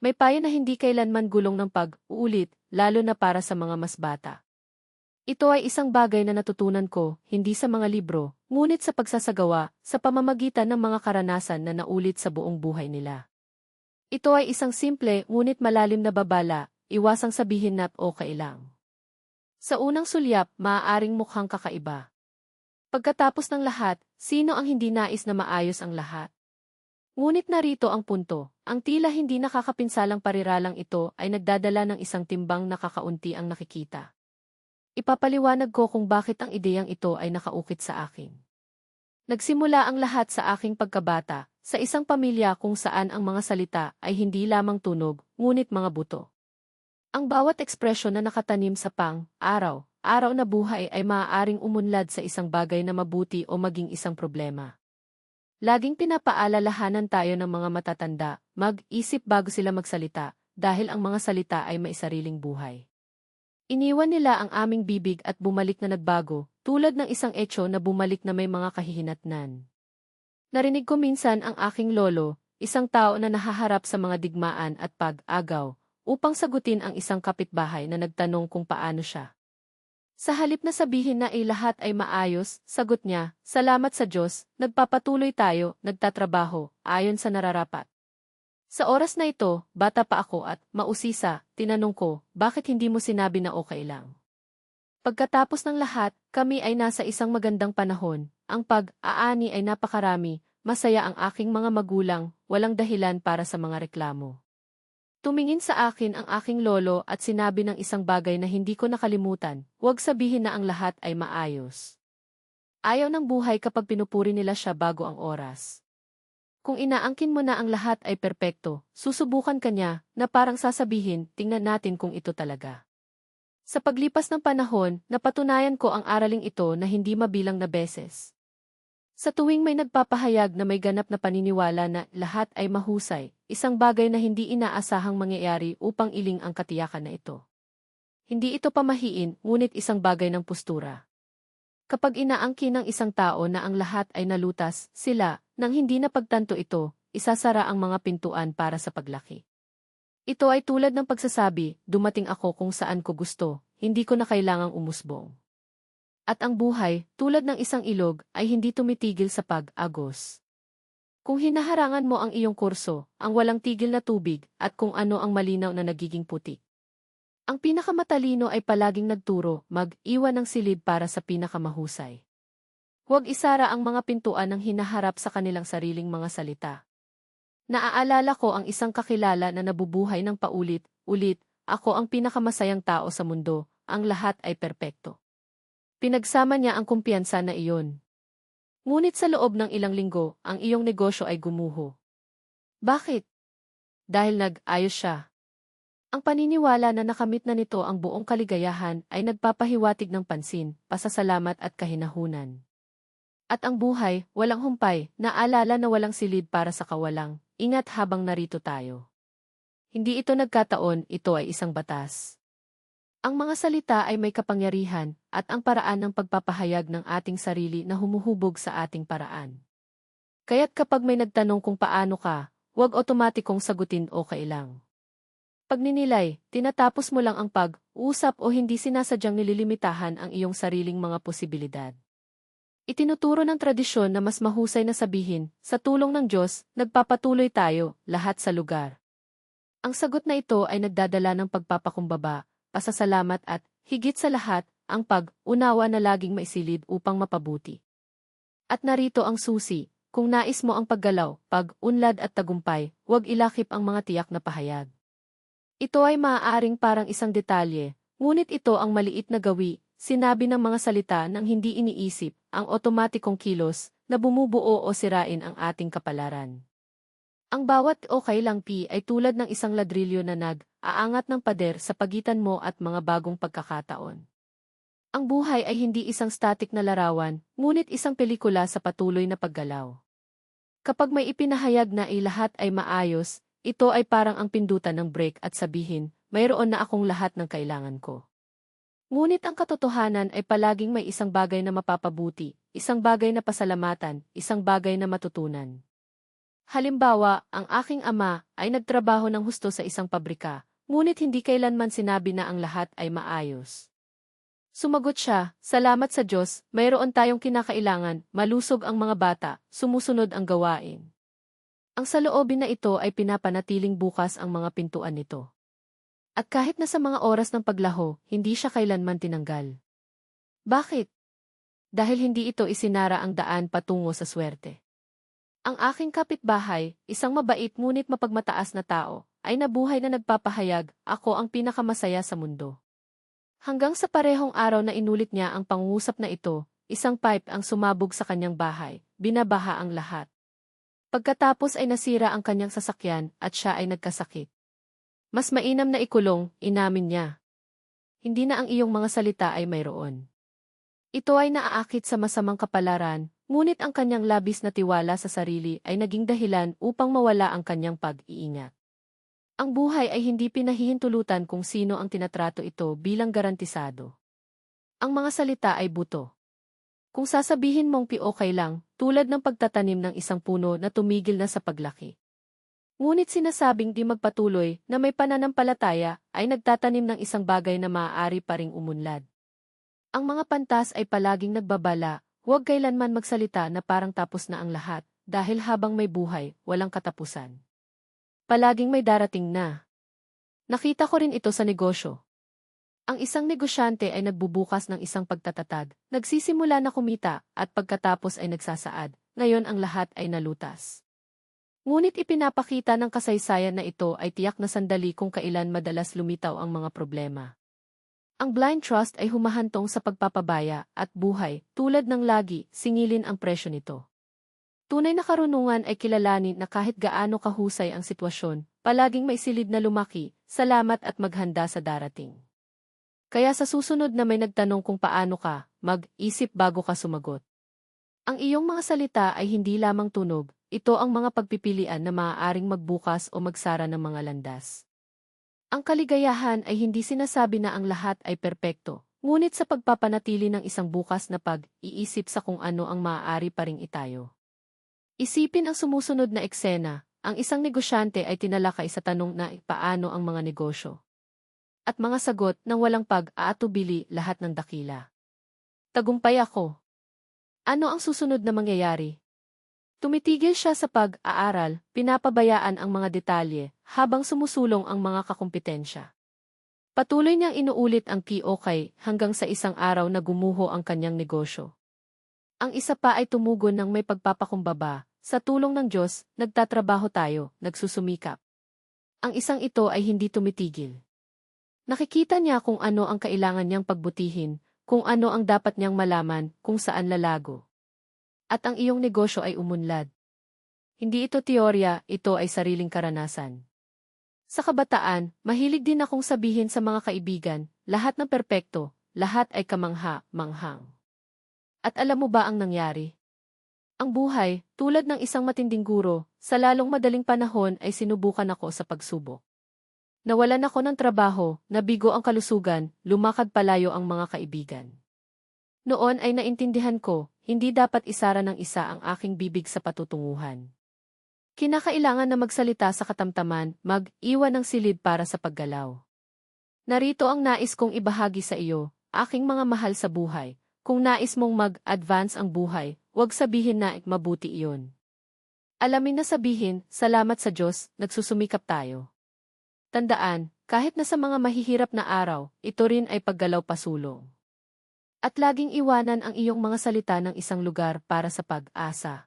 May payo na hindi kailanman gulong ng pag-uulit, lalo na para sa mga mas bata. Ito ay isang bagay na natutunan ko, hindi sa mga libro, ngunit sa pagsasagawa, sa pamamagitan ng mga karanasan na naulit sa buong buhay nila. Ito ay isang simple, ngunit malalim na babala, iwasang sabihin na okay lang. Sa unang sulyap, maaaring mukhang kakaiba. Pagkatapos ng lahat, sino ang hindi nais na maayos ang lahat? Ngunit narito ang punto, ang tila hindi nakakapinsalang pariralang ito ay nagdadala ng isang timbang na kakaunti ang nakikita. Ipapaliwanag ko kung bakit ang ideyang ito ay nakaukit sa akin. Nagsimula ang lahat sa aking pagkabata, sa isang pamilya kung saan ang mga salita ay hindi lamang tunog, ngunit mga buto. Ang bawat ekspresyon na nakatanim sa pang, araw, araw na buhay ay maaaring umunlad sa isang bagay na mabuti o maging isang problema. Laging pinapaalalahanan tayo ng mga matatanda, mag-isip bago sila magsalita, dahil ang mga salita ay may sariling buhay. Iniwan nila ang aming bibig at bumalik na nagbago, tulad ng isang etyo na bumalik na may mga kahihinatnan. Narinig ko minsan ang aking lolo, isang tao na nahaharap sa mga digmaan at pag-agaw, upang sagutin ang isang kapitbahay na nagtanong kung paano siya. Sa halip na sabihin na ay lahat ay maayos, sagot niya, salamat sa Diyos, nagpapatuloy tayo, nagtatrabaho, ayon sa nararapat. Sa oras na ito, bata pa ako at, mausisa, tinanong ko, bakit hindi mo sinabi na okay lang? Pagkatapos ng lahat, kami ay nasa isang magandang panahon, ang pag-aani ay napakarami, masaya ang aking mga magulang, walang dahilan para sa mga reklamo. Tumingin sa akin ang aking lolo at sinabi ng isang bagay na hindi ko nakalimutan, huwag sabihin na ang lahat ay maayos. Ayaw ng buhay kapag pinupuri nila siya bago ang oras. Kung inaangkin mo na ang lahat ay perpekto, susubukan ka niya, na parang sasabihin, tingnan natin kung ito talaga. Sa paglipas ng panahon, napatunayan ko ang araling ito na hindi mabilang na beses. Sa tuwing may nagpapahayag na may ganap na paniniwala na lahat ay mahusay, isang bagay na hindi inaasahang mangyayari upang iling ang katiyakan na ito. Hindi ito pamahiin, ngunit isang bagay ng postura. Kapag inaangkin ng isang tao na ang lahat ay nalutas, sila, nang hindi napagtanto ito, isasara ang mga pintuan para sa paglaki. Ito ay tulad ng pagsasabi, dumating ako kung saan ko gusto, hindi ko na kailangang umusbong. At ang buhay, tulad ng isang ilog, ay hindi tumitigil sa pag-agos. Kung hinaharangan mo ang iyong kurso, ang walang tigil na tubig, at kung ano ang malinaw na nagiging puti. Ang pinakamatalino ay palaging nagturo, mag-iwan ng silid para sa pinakamahusay. Huwag isara ang mga pintuan ng hinaharap sa kanilang sariling mga salita. Naaalala ko ang isang kakilala na nabubuhay ng paulit-ulit, ako ang pinakamasayang tao sa mundo, ang lahat ay perpekto. Pinagsama niya ang kumpiyansa na iyon. Ngunit sa loob ng ilang linggo, ang iyong negosyo ay gumuho. Bakit? Dahil nag-ayos siya. Ang paniniwala na nakamit na nito ang buong kaligayahan ay nagpapahiwatig ng pansin, pasasalamat at kahinahunan. At ang buhay, walang humpay, naalala na walang silid para sa kawalang, ingat habang narito tayo. Hindi ito nagkataon, ito ay isang batas. Ang mga salita ay may kapangyarihan, at ang paraan ng pagpapahayag ng ating sarili na humuhubog sa ating paraan. Kaya't kapag may nagtanong kung paano ka, huwag otomatikong sagutin o kailang. Pag ninilay, tinatapos mo lang ang pag-usap o hindi sinasadyang nililimitahan ang iyong sariling mga posibilidad. Itinuturo ng tradisyon na mas mahusay na sabihin, sa tulong ng Diyos, nagpapatuloy tayo, lahat sa lugar. Ang sagot na ito ay nagdadala ng pagpapakumbaba, pasasalamat at, higit sa lahat, ang pag-unawa na laging maisilid upang mapabuti. At narito ang susi, kung nais mo ang paggalaw, pag-unlad at tagumpay, huwag ilakip ang mga tiyak na pahayag. Ito ay maaaring parang isang detalye, ngunit ito ang maliit na gawi, sinabi ng mga salita nang hindi iniisip, ang otomatikong kilos, na bumubuo o sirain ang ating kapalaran. Ang bawat okay lang pi ay tulad ng isang ladrilyo na nag-aangat ng pader sa pagitan mo at mga bagong pagkakataon. Ang buhay ay hindi isang static na larawan, ngunit isang pelikula sa patuloy na paggalaw. Kapag may ipinahayag na ay lahat ay maayos, ito ay parang ang pindutan ng brake at sabihin, mayroon na akong lahat ng kailangan ko. Ngunit ang katotohanan ay palaging may isang bagay na mapapabuti, isang bagay na pasalamatan, isang bagay na matutunan. Halimbawa, ang aking ama ay nagtrabaho ng husto sa isang pabrika, ngunit hindi kailanman sinabi na ang lahat ay maayos. Sumagot siya, salamat sa Diyos, mayroon tayong kinakailangan, malusog ang mga bata, sumusunod ang gawain. Ang saloobin na ito ay pinapanatiling bukas ang mga pintuan nito. At kahit na sa mga oras ng paglaho, hindi siya kailanman tinanggal. Bakit? Dahil hindi ito isinara ang daan patungo sa swerte. Ang aking kapitbahay, isang mabait ngunit mapagmataas na tao, ay nabuhay na nagpapahayag, ako ang pinakamasaya sa mundo. Hanggang sa parehong araw na inulit niya ang pangungusap na ito, isang pipe ang sumabog sa kanyang bahay, binabaha ang lahat. Pagkatapos ay nasira ang kanyang sasakyan at siya ay nagkasakit. Mas mainam na ikulong, inamin niya. Hindi na ang iyong mga salita ay mayroon. Ito ay naaakit sa masamang kapalaran, Ngunit ang kanyang labis na tiwala sa sarili ay naging dahilan upang mawala ang kanyang pag-iingat. Ang buhay ay hindi pinahihintulutan kung sino ang tinatrato ito bilang garantisado. Ang mga salita ay buto. Kung sasabihin mong pi-okay lang, tulad ng pagtatanim ng isang puno na tumigil na sa paglaki. Ngunit sinasabing di magpatuloy na may pananampalataya ay nagtatanim ng isang bagay na maaari pa ring umunlad. Ang mga pantas ay palaging nagbabala Huwag kailanman magsalita na parang tapos na ang lahat, dahil habang may buhay, walang katapusan. Palaging may darating na. Nakita ko rin ito sa negosyo. Ang isang negosyante ay nagbubukas ng isang pagtatatag, nagsisimula na kumita, at pagkatapos ay nagsasaad, ngayon ang lahat ay nalutas. Ngunit ipinapakita ng kasaysayan na ito ay tiyak na sandali kung kailan madalas lumitaw ang mga problema. Ang blind trust ay humahantong sa pagpapabaya at buhay, tulad ng lagi, singilin ang presyo nito. Tunay na karunungan ay kilalanin na kahit gaano kahusay ang sitwasyon, palaging may silid na lumaki, salamat at maghanda sa darating. Kaya sa susunod na may nagtanong kung paano ka, mag-isip bago ka sumagot. Ang iyong mga salita ay hindi lamang tunog, ito ang mga pagpipilian na maaaring magbukas o magsara ng mga landas. Ang kaligayahan ay hindi sinasabi na ang lahat ay perpekto, ngunit sa pagpapanatili ng isang bukas na pag-iisip sa kung ano ang maaari pa ring itayo. Isipin ang sumusunod na eksena, ang isang negosyante ay tinalakay sa tanong na paano ang mga negosyo. At mga sagot ng walang pag-aatubili lahat ng dakila. Tagumpay ako. Ano ang susunod na mangyayari? Tumitigil siya sa pag-aaral, pinapabayaan ang mga detalye, habang sumusulong ang mga kakumpetensya. Patuloy niyang inuulit ang key-okay hanggang sa isang araw na gumuho ang kanyang negosyo. Ang isa pa ay tumugon ng may pagpapakumbaba, sa tulong ng Diyos, nagtatrabaho tayo, nagsusumikap. Ang isang ito ay hindi tumitigil. Nakikita niya kung ano ang kailangan niyang pagbutihin, kung ano ang dapat niyang malaman, kung saan lalago at ang iyong negosyo ay umunlad. Hindi ito teorya, ito ay sariling karanasan. Sa kabataan, mahilig din akong sabihin sa mga kaibigan, lahat ng perpekto, lahat ay kamangha, manghang. At alam mo ba ang nangyari? Ang buhay, tulad ng isang matinding guro, sa lalong madaling panahon ay sinubukan ako sa pagsubok. Nawalan ako ng trabaho, nabigo ang kalusugan, lumakad palayo ang mga kaibigan. Noon ay naintindihan ko, hindi dapat isara ng isa ang aking bibig sa patutunguhan. Kinakailangan na magsalita sa katamtaman, mag-iwan ng silid para sa paggalaw. Narito ang nais kong ibahagi sa iyo, aking mga mahal sa buhay. Kung nais mong mag-advance ang buhay, huwag sabihin na mabuti iyon. Alamin na sabihin, salamat sa Diyos, nagsusumikap tayo. Tandaan, kahit na sa mga mahihirap na araw, ito rin ay paggalaw pasulong. At laging iwanan ang iyong mga salita ng isang lugar para sa pag-asa.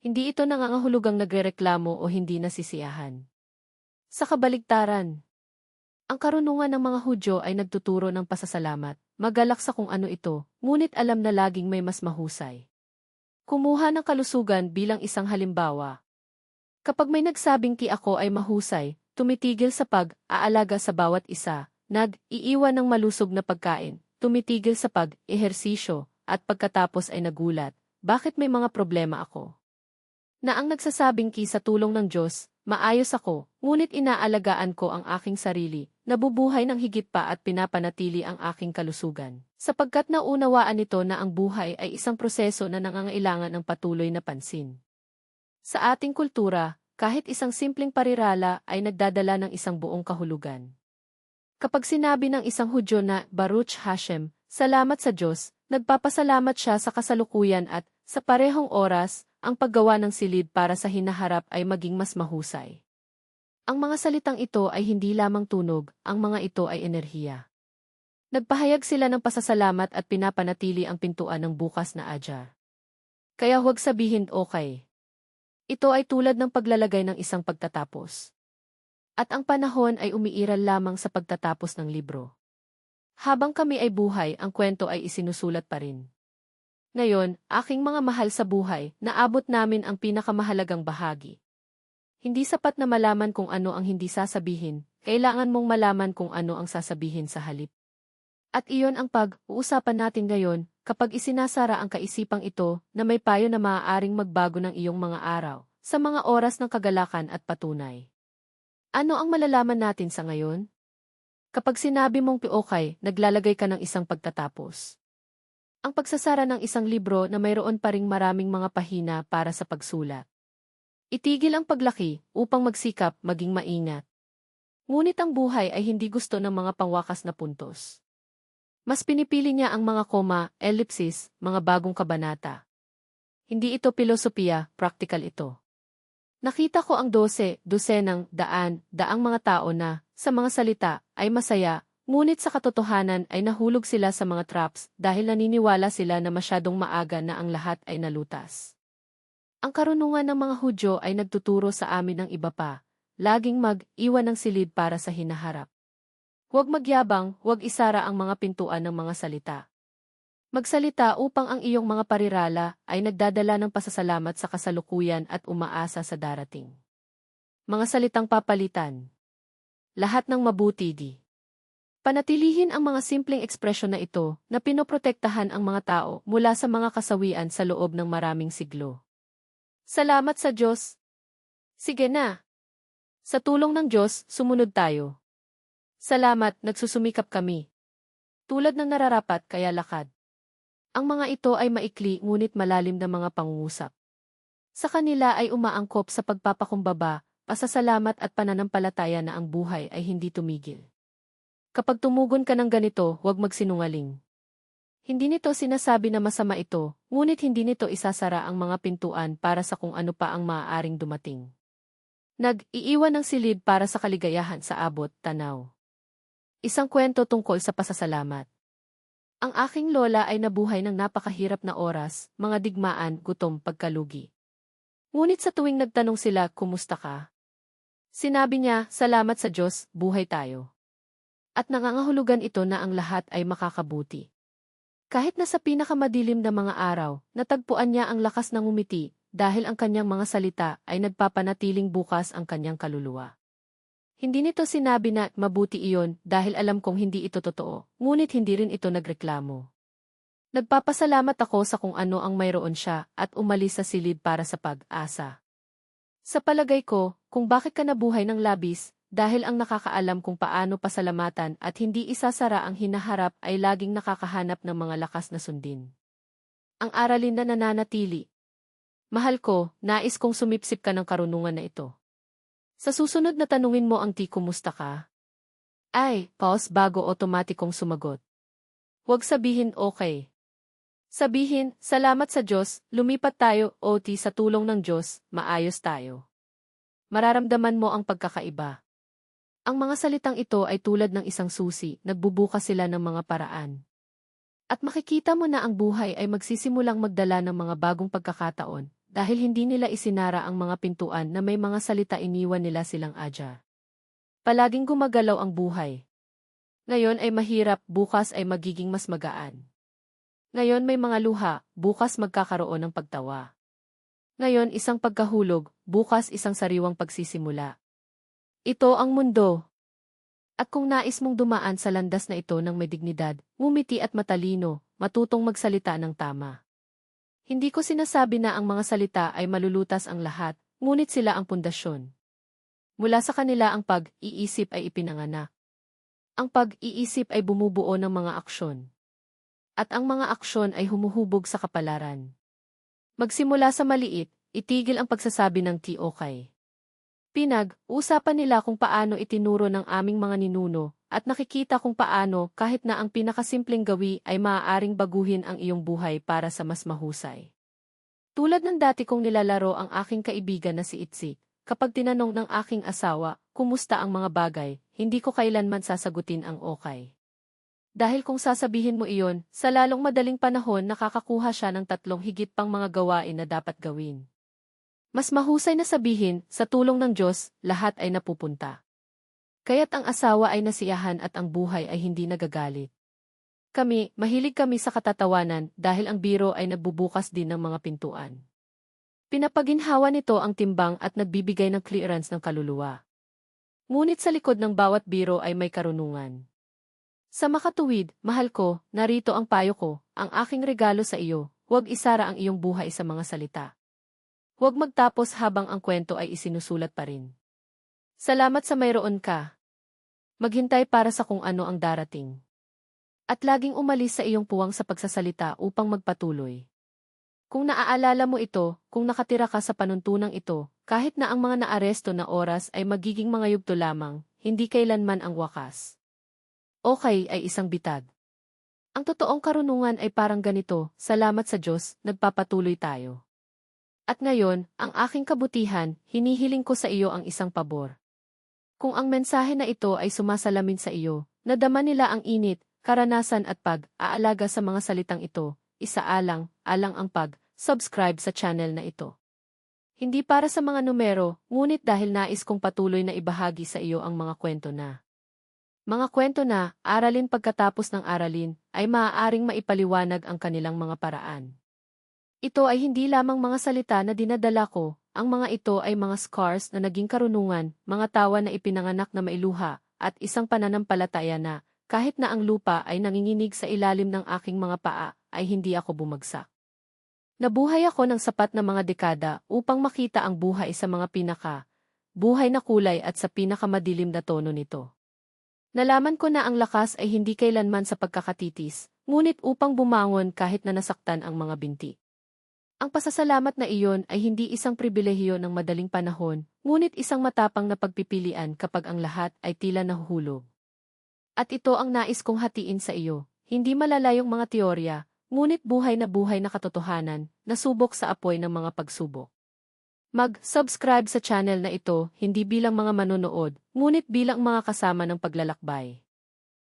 Hindi ito nangangahulugang nagrereklamo o hindi nasisiyahan. Sa kabaligtaran, ang karunungan ng mga Hudyo ay nagtuturo ng pasasalamat, magalak sa kung ano ito, ngunit alam na laging may mas mahusay. Kumuha ng kalusugan bilang isang halimbawa. Kapag may nagsabing ki ako ay mahusay, tumitigil sa pag-aalaga sa bawat isa, nag-iiwan ng malusog na pagkain, tumitigil sa pag-ehersisyo, at pagkatapos ay nagulat, bakit may mga problema ako? Na ang nagsasabing ki sa tulong ng Diyos, maayos ako, ngunit inaalagaan ko ang aking sarili, nabubuhay ng higit pa at pinapanatili ang aking kalusugan. Sapagkat naunawaan nito na ang buhay ay isang proseso na nangangailangan ng patuloy na pansin. Sa ating kultura, kahit isang simpleng parirala ay nagdadala ng isang buong kahulugan. Kapag sinabi ng isang Hudyo na Baruch Hashem, salamat sa Diyos, nagpapasalamat siya sa kasalukuyan at, sa parehong oras, ang paggawa ng silid para sa hinaharap ay maging mas mahusay. Ang mga salitang ito ay hindi lamang tunog, ang mga ito ay enerhiya. Nagpahayag sila ng pasasalamat at pinapanatili ang pintuan ng bukas na ajar. Kaya huwag sabihin okay. Ito ay tulad ng paglalagay ng isang pagtatapos. At ang panahon ay umiiral lamang sa pagtatapos ng libro. Habang kami ay buhay, ang kwento ay isinusulat pa rin. Ngayon, aking mga mahal sa buhay, naabot namin ang pinakamahalagang bahagi. Hindi sapat na malaman kung ano ang hindi sasabihin, kailangan mong malaman kung ano ang sasabihin sa halip. At iyon ang pag-uusapan natin ngayon, kapag isinasara ang kaisipang ito na may payo na maaaring magbago ng iyong mga araw, sa mga oras ng kagalakan at patunay. Ano ang malalaman natin sa ngayon? Kapag sinabi mong piokay, naglalagay ka ng isang pagtatapos. Ang pagsasara ng isang libro na mayroon pa ring maraming mga pahina para sa pagsulat. Itigil ang paglaki upang magsikap maging maingat. Ngunit ang buhay ay hindi gusto ng mga pangwakas na puntos. Mas pinipili niya ang mga koma, ellipsis, mga bagong kabanata. Hindi ito filosofiya, practical ito. Nakita ko ang dose, dosenang, daan, daang mga tao na, sa mga salita, ay masaya, ngunit sa katotohanan ay nahulog sila sa mga traps dahil naniniwala sila na masyadong maaga na ang lahat ay nalutas. Ang karunungan ng mga Hudyo ay nagtuturo sa amin ng iba pa, laging mag-iwan ng silid para sa hinaharap. Huwag magyabang, huwag isara ang mga pintuan ng mga salita. Magsalita upang ang iyong mga parirala ay nagdadala ng pasasalamat sa kasalukuyan at umaasa sa darating. Mga salitang papalitan. Lahat ng mabuti di. Panatilihin ang mga simpleng ekspresyon na ito na pinoprotektahan ang mga tao mula sa mga kasawian sa loob ng maraming siglo. Salamat sa Diyos. Sige na. Sa tulong ng Diyos, sumunod tayo. Salamat, nagsusumikap kami. Tulad ng nararapat kaya lakad. Ang mga ito ay maikli ngunit malalim na mga pangungusap. Sa kanila ay umaangkop sa pagpapakumbaba, pasasalamat at pananampalataya na ang buhay ay hindi tumigil. Kapag tumugon ka ng ganito, huwag magsinungaling. Hindi nito sinasabi na masama ito, ngunit hindi nito isasara ang mga pintuan para sa kung ano pa ang maaaring dumating. Nag-iiwan ng silid para sa kaligayahan sa abot, tanaw. Isang kwento tungkol sa pasasalamat. Ang aking lola ay nabuhay ng napakahirap na oras, mga digmaan, gutom, pagkalugi. Ngunit sa tuwing nagtanong sila, kumusta ka? Sinabi niya, salamat sa Diyos, buhay tayo. At nangangahulugan ito na ang lahat ay makakabuti. Kahit na sa pinakamadilim na mga araw, natagpuan niya ang lakas ng umiti dahil ang kanyang mga salita ay nagpapanatiling bukas ang kanyang kaluluwa. Hindi nito sinabi na mabuti iyon dahil alam kong hindi ito totoo, ngunit hindi rin ito nagreklamo. Nagpapasalamat ako sa kung ano ang mayroon siya at umalis sa silid para sa pag-asa. Sa palagay ko, kung bakit ka nabuhay ng labis, dahil ang nakakaalam kung paano pasalamatan at hindi isasara ang hinaharap ay laging nakakahanap ng mga lakas na sundin. Ang aralin na nananatili. Mahal ko, nais kong sumipsip ka ng karunungan na ito. Sa susunod na tanungin mo ang ti kumusta ka? Ay, pause bago otomatikong sumagot. Huwag sabihin okay. Sabihin, salamat sa Diyos, lumipat tayo, o ti sa tulong ng Diyos, maayos tayo. Mararamdaman mo ang pagkakaiba. Ang mga salitang ito ay tulad ng isang susi, nagbubukas sila ng mga paraan. At makikita mo na ang buhay ay magsisimulang magdala ng mga bagong pagkakataon, dahil hindi nila isinara ang mga pintuan na may mga salita iniwan nila silang adya. Palaging gumagalaw ang buhay. Ngayon ay mahirap, bukas ay magiging mas magaan. Ngayon may mga luha, bukas magkakaroon ng pagtawa. Ngayon isang pagkahulog, bukas isang sariwang pagsisimula. Ito ang mundo. At kung nais mong dumaan sa landas na ito ng may dignidad, ngumiti at matalino, matutong magsalita ng tama. Hindi ko sinasabi na ang mga salita ay malulutas ang lahat, ngunit sila ang pundasyon. Mula sa kanila ang pag-iisip ay ipinanganak. Ang pag-iisip ay bumubuo ng mga aksyon. At ang mga aksyon ay humuhubog sa kapalaran. Magsimula sa maliit, itigil ang pagsasabi ng TOK. Pinag-usapan nila kung paano itinuro ng aming mga ninuno, at nakikita kung paano kahit na ang pinakasimpleng gawi ay maaaring baguhin ang iyong buhay para sa mas mahusay. Tulad ng dati kong nilalaro ang aking kaibigan na si Itzi, kapag tinanong ng aking asawa, kumusta ang mga bagay, hindi ko kailanman sasagutin ang okay. Dahil kung sasabihin mo iyon, sa lalong madaling panahon nakakakuha siya ng tatlong higit pang mga gawain na dapat gawin. Mas mahusay na sabihin, sa tulong ng Diyos, lahat ay napupunta. Kaya't ang asawa ay nasiyahan at ang buhay ay hindi nagagalit. Kami, mahilig kami sa katatawanan dahil ang biro ay nagbubukas din ng mga pintuan. Pinapaginhawa nito ang timbang at nagbibigay ng clearance ng kaluluwa. Ngunit sa likod ng bawat biro ay may karunungan. Sa makatuwid, mahal ko, narito ang payo ko, ang aking regalo sa iyo, huwag isara ang iyong buhay sa mga salita. Huwag magtapos habang ang kwento ay isinusulat pa rin. Salamat sa mayroon ka. Maghintay para sa kung ano ang darating. At laging umalis sa iyong puwang sa pagsasalita upang magpatuloy. Kung naaalala mo ito, kung nakatira ka sa panuntunang ito, kahit na ang mga naaresto na oras ay magiging mga yugto lamang, hindi kailanman ang wakas. Okay ay isang bitag. Ang totoong karunungan ay parang ganito, salamat sa Diyos, nagpapatuloy tayo. At ngayon, ang aking kabutihan, hinihiling ko sa iyo ang isang pabor. Kung ang mensahe na ito ay sumasalamin sa iyo, nadama nila ang init, karanasan at pag-aalaga sa mga salitang ito, isaalang, alang ang pag-subscribe sa channel na ito. Hindi para sa mga numero, ngunit dahil nais kong patuloy na ibahagi sa iyo ang mga kwento na. Mga kwento na, aralin pagkatapos ng aralin, ay maaaring maipaliwanag ang kanilang mga paraan. Ito ay hindi lamang mga salita na dinadala ko, ang mga ito ay mga scars na naging karunungan, mga tawa na ipinanganak na mailuha, at isang pananampalataya na, kahit na ang lupa ay nanginginig sa ilalim ng aking mga paa, ay hindi ako bumagsak. Nabuhay ako ng sapat na mga dekada upang makita ang buhay sa mga pinaka, buhay na kulay at sa pinakamadilim na tono nito. Nalaman ko na ang lakas ay hindi kailanman sa pagkakatitis, ngunit upang bumangon kahit na nasaktan ang mga binti. Ang pasasalamat na iyon ay hindi isang pribilehiyo ng madaling panahon, ngunit isang matapang na pagpipilian kapag ang lahat ay tila nahuhulog. At ito ang nais kong hatiin sa iyo, hindi malalayong mga teorya, ngunit buhay na buhay na katotohanan, nasubok sa apoy ng mga pagsubok. Mag-subscribe sa channel na ito, hindi bilang mga manonood, ngunit bilang mga kasama ng paglalakbay.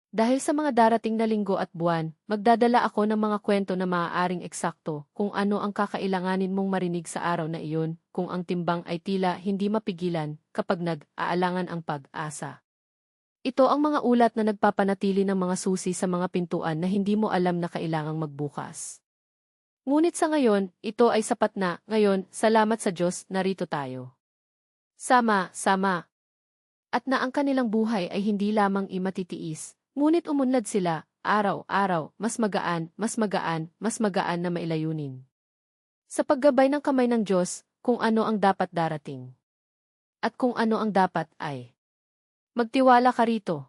Dahil sa mga darating na linggo at buwan, magdadala ako ng mga kwento na maaaring eksakto kung ano ang kakailanganin mong marinig sa araw na iyon, kung ang timbang ay tila hindi mapigilan kapag nag-aalangan ang pag-asa. Ito ang mga ulat na nagpapanatili ng mga susi sa mga pintuan na hindi mo alam na kailangang magbukas. Ngunit sa ngayon, ito ay sapat na, ngayon, salamat sa Diyos, narito tayo. Sama, sama. At na ang kanilang buhay ay hindi lamang imatitiis, ngunit umunlad sila, araw-araw, mas magaan, mas magaan, mas magaan na mailayunin. Sa paggabay ng kamay ng Diyos, kung ano ang dapat darating. At kung ano ang dapat ay. Magtiwala ka rito.